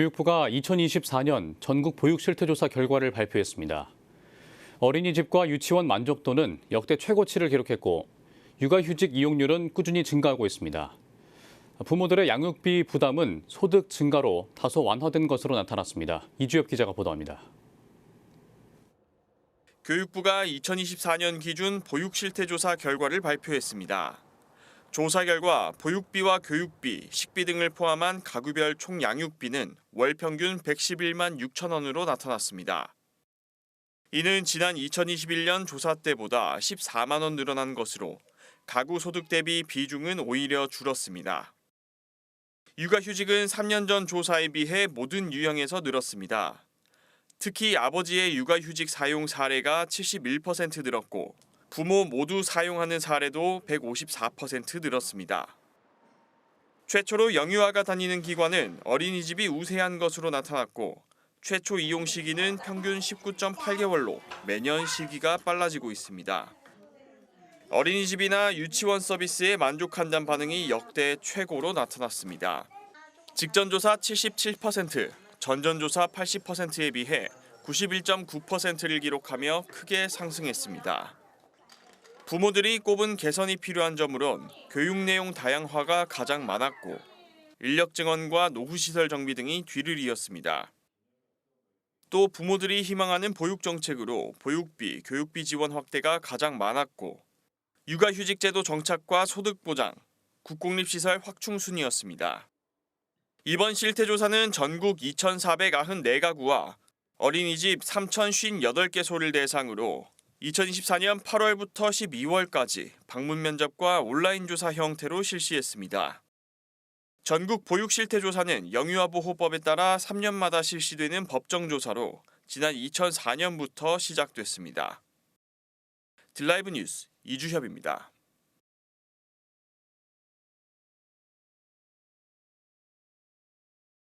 교육부가 2024년 전국 보육 실태 조사 결과를 발표했습니다. 어린이집과 유치원 만족도는 역대 최고치를 기록했고 육아휴직 이용률은 꾸준히 증가하고 있습니다. 부모들의 양육비 부담은 소득 증가로 다소 완화된 것으로 나타났습니다. 이주엽 기자가 보도합니다. 교육부가 2024년 기준 보육 실태 조사 결과를 발표했습니다. 조사 결과 보육비와 교육비, 식비 등을 포함한 가구별 총 양육비는 월 평균 111만 6천 원으로 나타났습니다. 이는 지난 2021년 조사 때보다 14만 원 늘어난 것으로 가구 소득 대비 비중은 오히려 줄었습니다. 육아휴직은 3년 전 조사에 비해 모든 유형에서 늘었습니다. 특히 아버지의 육아휴직 사용 사례가 71% 늘었고 부모 모두 사용하는 사례도 154% 늘었습니다. 최초로 영유아가 다니는 기관은 어린이집이 우세한 것으로 나타났고 최초 이용 시기는 평균 19.8개월로 매년 시기가 빨라지고 있습니다. 어린이집이나 유치원 서비스에 만족한다는 반응이 역대 최고로 나타났습니다. 직전 조사 77%, 전전 조사 80%에 비해 91.9%를 기록하며 크게 상승했습니다. 부모들이 꼽은 개선이 필요한 점으론 교육 내용 다양화가 가장 많았고 인력 증원과 노후 시설 정비 등이 뒤를 이었습니다. 또 부모들이 희망하는 보육 정책으로 보육비, 교육비 지원 확대가 가장 많았고 육아휴직제도 정착과 소득 보장, 국공립시설 확충 순이었습니다. 이번 실태조사는 전국 2,494가구와 어린이집 3,058개소를 대상으로 2024년 8월부터 12월까지 방문 면접과 온라인 조사 형태로 실시했습니다. 전국 보육 실태 조사는 영유아 보호법에 따라 3년마다 실시되는 법정 조사로 지난 2004년부터 시작됐습니다. 딜라이브 뉴스 이주협입니다.